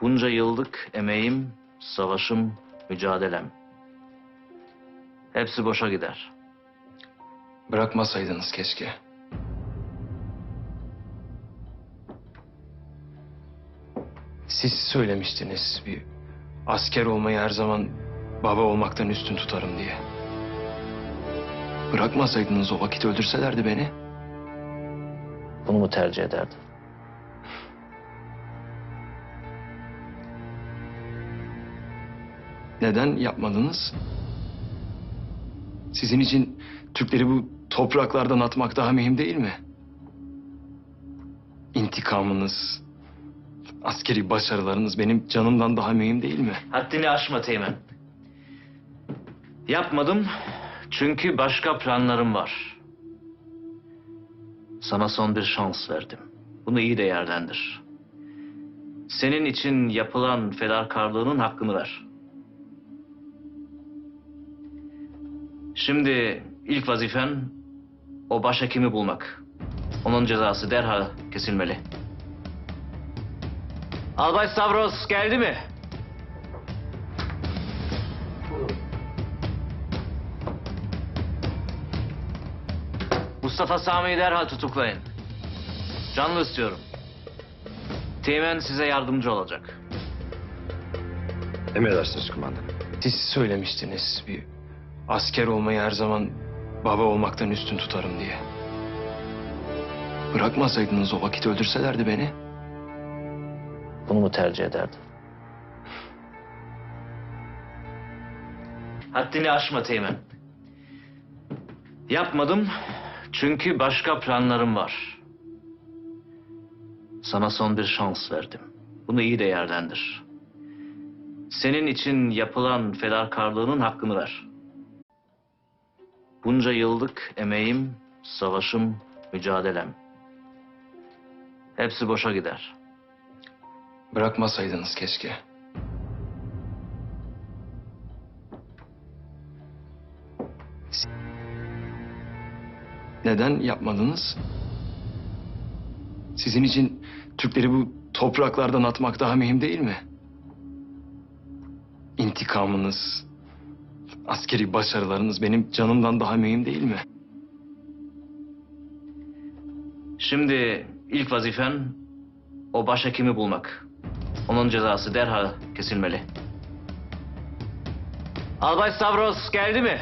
Bunca yıllık emeğim, savaşım, mücadelem. Hepsi boşa gider. Bırakmasaydınız keşke. Siz söylemiştiniz bir asker olmayı her zaman baba olmaktan üstün tutarım diye. Bırakmasaydınız o vakit öldürselerdi beni. Bunu mu tercih ederdin? Neden yapmadınız? Sizin için Türkleri bu topraklardan atmak daha mühim değil mi? İntikamınız, askeri başarılarınız benim canımdan daha mühim değil mi? Haddini aşma Teğmen. Yapmadım çünkü başka planlarım var. Sana son bir şans verdim. Bunu iyi değerlendir. Senin için yapılan fedakarlığının hakkını ver. Şimdi ilk vazifen o başhekimi bulmak. Onun cezası derhal kesilmeli. Albay Stavros geldi mi? Mustafa Sami'yi derhal tutuklayın. Canlı istiyorum. Teğmen size yardımcı olacak. Emredersiniz kumandanım. Siz söylemiştiniz bir asker olmayı her zaman baba olmaktan üstün tutarım diye. Bırakmasaydınız o vakit öldürselerdi beni. Bunu mu tercih ederdin? Haddini aşma Teğmen. Yapmadım çünkü başka planlarım var. Sana son bir şans verdim. Bunu iyi değerlendir. Senin için yapılan fedakarlığının hakkını ver. Bunca yıllık emeğim, savaşım, mücadelem. Hepsi boşa gider. Bırakmasaydınız keşke. Neden yapmadınız? Sizin için Türkleri bu topraklardan atmak daha mühim değil mi? İntikamınız, askeri başarılarınız benim canımdan daha mühim değil mi? Şimdi ilk vazifen o başhekimi bulmak. Onun cezası derhal kesilmeli. Albay Stavros geldi mi?